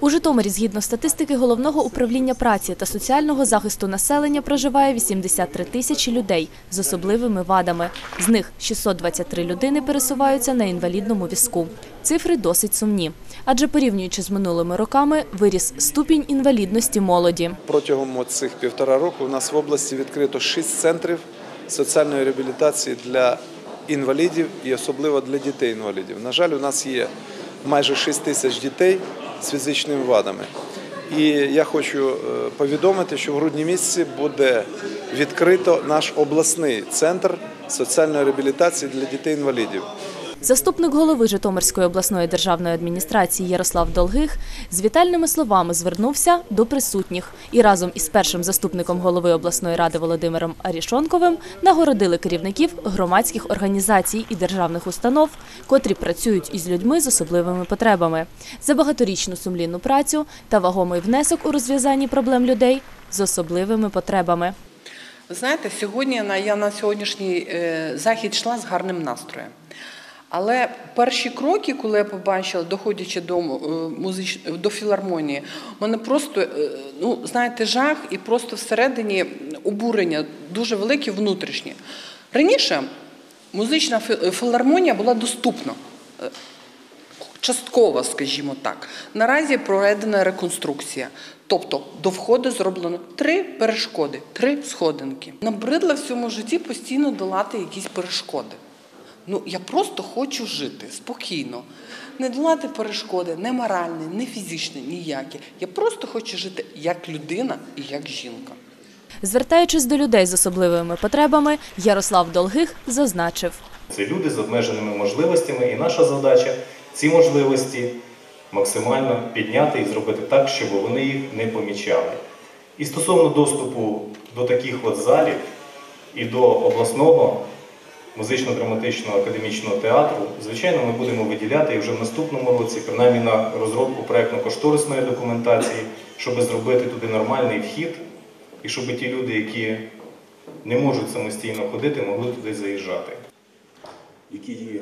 У Житомирі, згідно статистики Головного управління праці та соціального захисту населення, проживає 83 тисячі людей з особливими вадами. З них 623 людини пересуваються на інвалідному візку. Цифри досить сумні, адже порівнюючи з минулими роками, виріс ступінь інвалідності молоді. Протягом цих півтора року у нас в області відкрито шість центрів соціальної реабілітації для інвалідів і особливо для дітей-інвалідів. На жаль, у нас є майже 6 тисяч дітей з фізичними вадами. І я хочу е, повідомити, що в грудні місяці буде відкрито наш обласний центр соціальної реабілітації для дітей-інвалідів. Заступник голови Житомирської обласної державної адміністрації Ярослав Долгих з вітальними словами звернувся до присутніх і разом із першим заступником голови обласної ради Володимиром Арішонковим нагородили керівників громадських організацій і державних установ, котрі працюють із людьми з особливими потребами, за багаторічну сумлінну працю та вагомий внесок у розв'язанні проблем людей з особливими потребами. Ви знаєте, сьогодні я на сьогоднішній е, захід йшла з гарним настроєм. Але перші кроки, коли я побачила, доходячи до, е, музич... до філармонії, мене просто, е, ну, знаєте, жах і просто всередині обурення дуже велике внутрішнє. Раніше музична фі- філармонія була доступна. Е, частково, скажімо так. Наразі проведена реконструкція. Тобто до входу зроблено три перешкоди, три сходинки. Набридло в цьому житті постійно долати якісь перешкоди. Ну, я просто хочу жити спокійно. Не долати перешкоди, не моральні, не фізичні, ніякі. Я просто хочу жити як людина і як жінка. Звертаючись до людей з особливими потребами, Ярослав Долгих зазначив. Це люди з обмеженими можливостями, і наша задача ці можливості максимально підняти і зробити так, щоб вони їх не помічали. І стосовно доступу до таких от залів і до обласного музично-драматичного академічного театру, звичайно, ми будемо виділяти і вже в наступному році, принаймні на розробку проєктно-кошторисної документації, щоб зробити туди нормальний вхід, і щоб ті люди, які не можуть самостійно ходити, могли туди заїжджати. які є